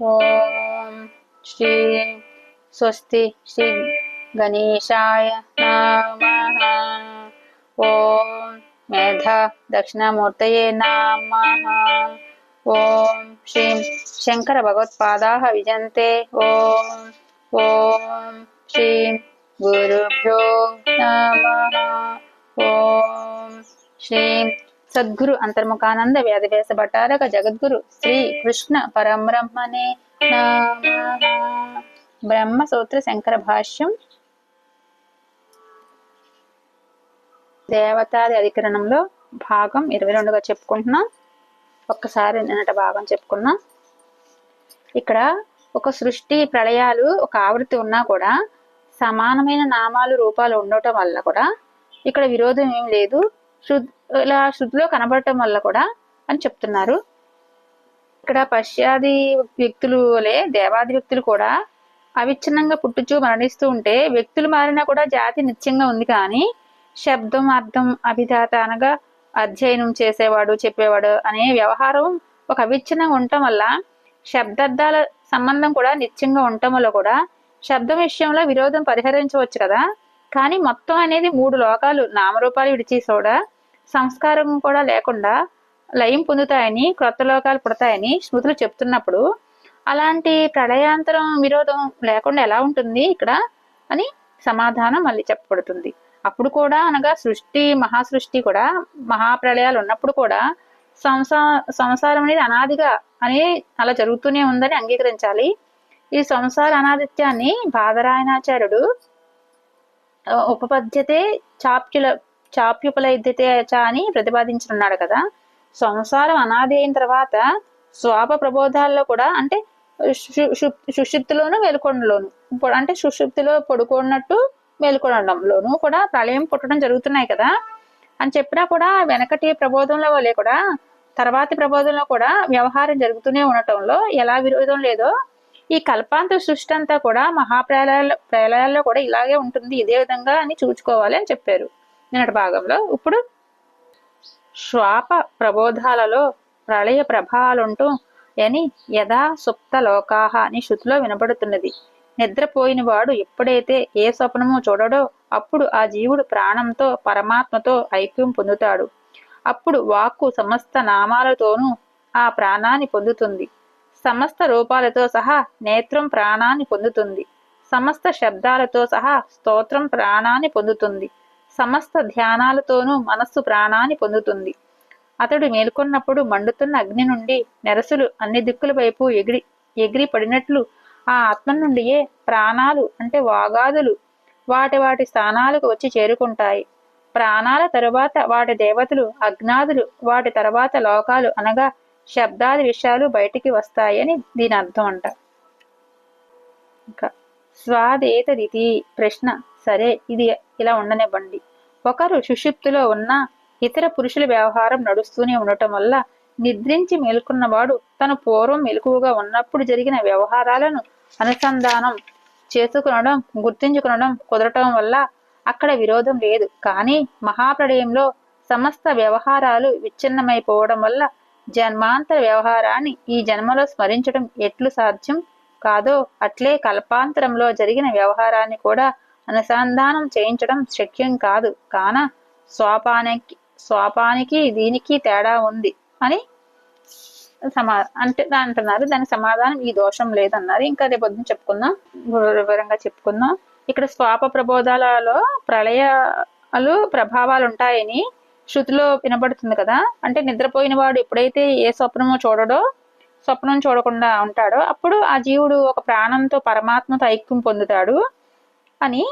ఓం శ్రీ స్వస్తి శ్రీ గణేశాయ నమః ఓం మేధ దక్షిణామూర్తయే నమః ఓం శ్రీం శంకర భగవత్పాదాः విజంతే ఓం ఓం శ్రీం గురుభ్యో నమః ఓం శ్రీం సద్గురు అంతర్ముఖానంద వేదవ్యాస భట్టారక జగద్గురు శ్రీ కృష్ణ పరబ్రహ్మణే నమః. బ్రహ్మసూత్ర శంకర భాష్యం. దేవతాది అధికరణంలో భాగం ఇరవై రెండుగా చెప్పుకుంటున్నాం. ఒక్కసారి నిన్నటి భాగం చెప్పుకున్నాం. ఇక్కడ ఒక సృష్టి ప్రళయాలు ఒక ఆవృత్తి ఉన్నా కూడా సమానమైన నామాలు రూపాలు ఉండటం వల్ల కూడా ఇక్కడ విరోధం ఏం లేదు. ఇలా శృతిలో కనబడటం వల్ల కూడా అని చెప్తున్నారు. ఇక్కడ పశ్చాది వ్యక్తులు వలె దేవాది వ్యక్తులు కూడా అవిచ్ఛిన్నంగా పుట్టుచూ మరణిస్తూ ఉంటే వ్యక్తులు మారినా కూడా జాతి నిత్యంగా ఉంది కానీ శబ్దం అర్థం అభిధాత అనగా అధ్యయనం చేసేవాడు చెప్పేవాడు అనే వ్యవహారం ఒక అవిచ్ఛిన్నంగా ఉండటం వల్ల శబ్దార్థాల సంబంధం కూడా నిత్యంగా ఉండటం వల్ల కూడా శబ్దం విషయంలో విరోధం పరిహరించవచ్చు కదా. కానీ మొత్తం అనేది మూడు లోకాలు నామరూపాలు విడిచి కూడా సంస్కారం కూడా లేకుండా లయం పొందుతాయని క్రొత్త లోకాలు పుడతాయని స్మృతులు చెప్తున్నప్పుడు అలాంటి ప్రళయాంతరం విరోధం లేకుండా ఎలా ఉంటుంది ఇక్కడ అని సమాధానం మళ్ళీ చెప్పబడుతుంది. అప్పుడు కూడా అనగా సృష్టి మహాసృష్టి కూడా మహాప్రళయాలు ఉన్నప్పుడు కూడా సంసా సంసారం అనేది అనాదిగా అని అలా జరుగుతూనే ఉందని అంగీకరించాలి. ఈ సంసార అనాదిత్యాన్ని బాదరాయణాచార్యుడు ఉపపద్యతే చాప్యుల చాప్యుపలైద్యతే చ అని ప్రతిపాదించనున్నాడు కదా. సంసారం అనాది అయిన తర్వాత స్వాప ప్రబోధాల్లో కూడా అంటే సుషుప్తిలోను మేల్కొండలోను అంటే సుషుప్తిలో పడుకున్నట్టు మేల్కొనడంలోను కూడా ప్రళయం పుట్టడం జరుగుతున్నాయి కదా. అని చెప్పినా కూడా వెనకటి ప్రబోధంలో వల్లే కూడా తర్వాతి ప్రబోధంలో కూడా వ్యవహారం జరుగుతూనే ఉండటంలో ఎలా విరోధం లేదో ఈ కల్పాంత సృష్టి అంతా కూడా మహాప్రలయాల్లో ప్రళయాల్లో కూడా ఇలాగే ఉంటుంది ఇదే విధంగా అని చూచుకోవాలి అని చెప్పారు. నిన్నటి భాగంలో ఇప్పుడు శ్వాప ప్రబోధాలలో ప్రళయ ప్రభావాలుంటూ అని యథా సుప్త లోకాహ అని శృతిలో వినబడుతున్నది. నిద్రపోయిన వాడు ఎప్పుడైతే ఏ స్వప్నము చూడడో అప్పుడు ఆ జీవుడు ప్రాణంతో పరమాత్మతో ఐక్యం పొందుతాడు. అప్పుడు వాక్కు సమస్త నామాలతోనూ ఆ ప్రాణాన్ని పొందుతుంది. సమస్త రూపాలతో సహా నేత్రం ప్రాణాన్ని పొందుతుంది. సమస్త శబ్దాలతో సహా స్తోత్రం ప్రాణాన్ని పొందుతుంది. సమస్త ధ్యానాలతోనూ మనస్సు ప్రాణాన్ని పొందుతుంది. అతడు మేల్కొన్నప్పుడు మండుతున్న అగ్ని నుండి నెరసులు అన్ని దిక్కుల వైపు ఎగిరి ఎగిరి పడినట్లు ఆ ఆత్మ నుండియే ప్రాణాలు అంటే వాగాదులు వాటి వాటి స్థానాలకు వచ్చి చేరుకుంటాయి. ప్రాణాల తరువాత వాటి దేవతలు అజ్ఞాదులు వాటి తర్వాత లోకాలు అనగా శబ్దాది విషయాలు బయటికి వస్తాయని దీని అర్థం అంట. ఇంకా స్వాదేతదితి ప్రశ్న. సరే ఇది ఇలా ఉండనివ్వండి. ఒకరు సుషుప్తిలో ఉన్న ఇతర పురుషుల వ్యవహారం నడుస్తూనే ఉండటం వల్ల నిద్రించి మేల్కొన్నవాడు తను పూర్వం మెలకువగా ఉన్నప్పుడు జరిగిన వ్యవహారాలను అనుసంధానం చేసుకునడం గుర్తించుకునడం కుదరటం వల్ల అక్కడ విరోధం లేదు. కానీ మహాప్రళయంలో సమస్త వ్యవహారాలు విచ్ఛిన్నమైపోవడం వల్ల జన్మాంతర వ్యవహారాన్ని ఈ జన్మలో స్మరించడం ఎట్లు సాధ్యం కాదో అట్లే కల్పాంతరంలో జరిగిన వ్యవహారాన్ని కూడా అనుసంధానం చేయించడం శక్యం కాదు. కాన స్వాపానికి స్వాపానికి దీనికి తేడా ఉంది అని సమా అంటే అంటున్నారు. దాని సమాధానం ఈ దోషం లేదన్నారు. ఇంకా రేపు పొద్దున చెప్పుకుందాం. వివరంగా చెప్పుకుందాం. ఇక్కడ స్వాప ప్రబోధాలలో ప్రళయాలు ప్రభావాలు ఉంటాయని శృతిలో వినబడుతుంది కదా. అంటే నిద్రపోయిన వాడు ఎప్పుడైతే ఏ స్వప్నమో చూడడో స్వప్నం చూడకుండా ఉంటాడో అప్పుడు ఆ జీవుడు ఒక ప్రాణంతో పరమాత్మతో ఐక్యం పొందుతాడు. అని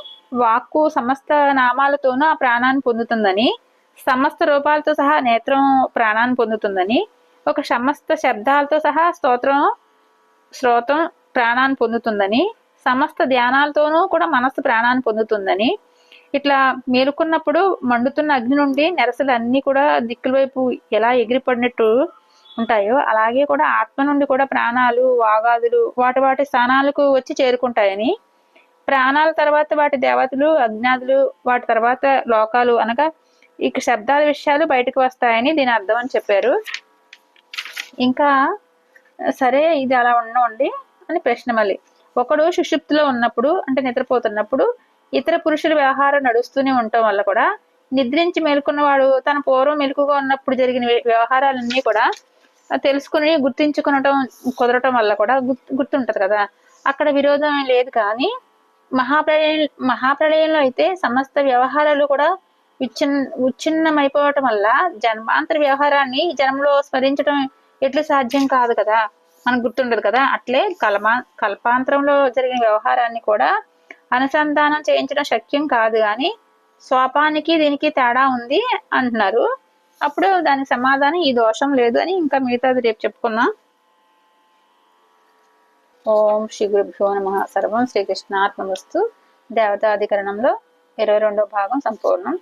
వాక్కు సమస్త నామాలతోనూ ఆ ప్రాణాన్ని పొందుతుందని సమస్త రూపాలతో సహా నేత్రం ప్రాణాన్ని పొందుతుందని ఒక సమస్త శబ్దాలతో సహా స్తోత్రం శ్రోతం ప్రాణాన్ని పొందుతుందని సమస్త ధ్యానాలతోనూ కూడా మనస్సు ప్రాణాన్ని పొందుతుందని ఇట్లా మేలుకున్నప్పుడు మండుతున్న అగ్ని నుండి నెరసలు అన్ని కూడా దిక్కుల వైపు ఎలా ఎగిరిపడినట్టు ఉంటాయో అలాగే కూడా ఆత్మ నుండి కూడా ప్రాణాలు వాగాదులు వాటి వాటి స్థానాలకు వచ్చి చేరుకుంటాయని ప్రాణాల తర్వాత వాటి దేవతలు అజ్ఞాతులు వాటి తర్వాత లోకాలు అనగా ఇక శబ్దాల విషయాలు బయటకు వస్తాయని దీని అర్థం అని చెప్పారు. ఇంకా సరే ఇది అలా ఉండండి అని ప్రశ్న మళ్ళీ. ఒకడు సుషుప్తిలో ఉన్నప్పుడు అంటే నిద్రపోతున్నప్పుడు ఇతర పురుషుల వ్యవహారం నడుస్తూనే ఉండటం వల్ల కూడా నిద్రించి మేల్కొన్నవాడు తన పూర్వం మెలకుగా ఉన్నప్పుడు జరిగిన వ్యవహారాలన్నీ కూడా తెలుసుకుని గుర్తించుకునటం కుదరటం వల్ల కూడా గుర్తు గుర్తుంటది కదా. అక్కడ విరోధం లేదు కానీ మహాప్రళయం మహాప్రళయంలో అయితే సమస్త వ్యవహారాలు కూడా విచ్ఛిన్ విచ్ఛిన్నమైపోవటం వల్ల జన్మాంతర వ్యవహారాన్ని జన్మలో స్మరించడం ఎట్లు సాధ్యం కాదు కదా. మనకు గుర్తుండదు కదా. అట్లే కల్మా కల్పాంతరంలో జరిగిన వ్యవహారాన్ని కూడా అనుసంధానం చేయించడం శక్యం కాదు కానీ స్వాపానికి దీనికి తేడా ఉంది అంటున్నారు. అప్పుడు దానికి సమాధానం ఈ దోషం లేదు అని ఇంకా మిగతాది రేపు చెప్పుకుందాం. ఓం శ్రీ గురుభ్యో నమ. సర్వం శ్రీకృష్ణాత్మవస్తు దేవతాధికరణంలో ఇరవై రెండో భాగం సంపూర్ణం.